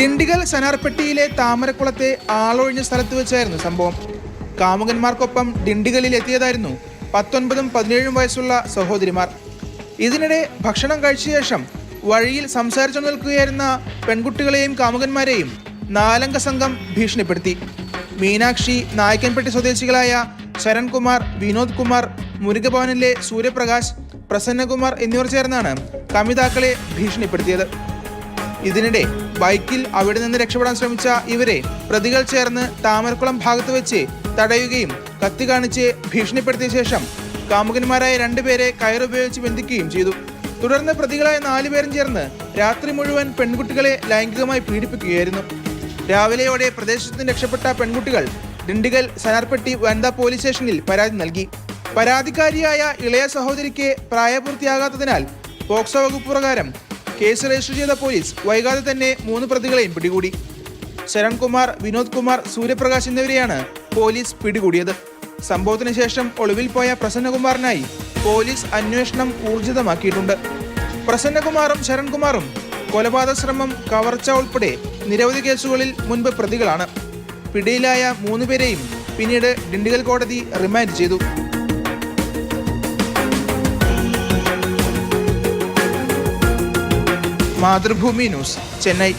ഡിണ്ടിഗൽ സനാർപ്പെട്ടിയിലെ താമരക്കുളത്തെ ആളൊഴിഞ്ഞ സ്ഥലത്ത് വെച്ചായിരുന്നു സംഭവം. കാമുകന്മാർക്കൊപ്പം ഡിണ്ടിഗലിൽ എത്തിയതായിരുന്നു പത്തൊൻപതും പതിനേഴും വയസ്സുള്ള സഹോദരിമാർ. ഇതിനിടെ ഭക്ഷണം കഴിച്ച ശേഷം വഴിയിൽ സംസാരിച്ചു നിൽക്കുകയായിരുന്ന പെൺകുട്ടികളെയും കാമുകന്മാരെയും നാലംഗ സംഘം ഭീഷണിപ്പെടുത്തി. മീനാക്ഷി നായ്ക്കൻപെട്ടി സ്വദേശികളായ ശരൺകുമാർ വിനോദ് കുമാർ മുരുകഭവനിലെ സൂര്യപ്രകാശ് പ്രസന്നകുമാർ എന്നിവർ ചേർന്നാണ് കമിതാക്കളെ ഭീഷണിപ്പെടുത്തിയത്. ഇതിനിടെ ബൈക്കിൽ അവിടെ നിന്ന് രക്ഷപ്പെടാൻ ശ്രമിച്ച ഇവരെ പ്രതികൾ ചേർന്ന് താമരക്കുളം ഭാഗത്ത് വെച്ച് തടയുകയും കത്തി കാണിച്ച് ഭീഷണിപ്പെടുത്തിയ ശേഷം കാമുകന്മാരായ രണ്ടുപേരെ കയറുപയോഗിച്ച് ബന്ധിക്കുകയും ചെയ്തു. തുടർന്ന് പ്രതികളായ നാലുപേരും ചേർന്ന് രാത്രി മുഴുവൻ പെൺകുട്ടികളെ ലൈംഗികമായി പീഡിപ്പിക്കുകയായിരുന്നു. രാവിലെയോടെ പ്രദേശത്ത് രക്ഷപ്പെട്ട പെൺകുട്ടികൾ ഡിണ്ടിഗൽ സനാർപ്പെട്ടി വനിതാ പോലീസ് സ്റ്റേഷനിൽ പരാതി നൽകി. പരാതിക്കാരിയായ ഇളയ സഹോദരിക്ക് പ്രായപൂർത്തിയാകാത്തതിനാൽ പോക്സോ വകുപ്പ് പ്രകാരം കേസ് രജിസ്റ്റർ ചെയ്ത പോലീസ് വൈകാതെ തന്നെ മൂന്ന് പ്രതികളെയും പിടികൂടി. ശരൺകുമാർ വിനോദ് കുമാർ സൂര്യപ്രകാശ് എന്നിവരെയാണ് പോലീസ് പിടികൂടിയത്. സംഭവത്തിന് ശേഷം ഒളിവിൽ പോയ പ്രസന്നകുമാറിനായി പോലീസ് അന്വേഷണം ഊർജിതമാക്കിയിട്ടുണ്ട്. പ്രസന്നകുമാറും ശരൺകുമാറും കൊലപാതക ശ്രമം കവർച്ച ഉൾപ്പെടെ നിരവധി കേസുകളിൽ മുൻപ് പ്രതികളാണ്. പിടിയിലായ മൂന്നുപേരെയും പിന്നീട് ഡിണ്ടിഗൽ കോടതി റിമാൻഡ് ചെയ്തു. മാതൃഭൂമി ന്യൂസ് ചെന്നൈ.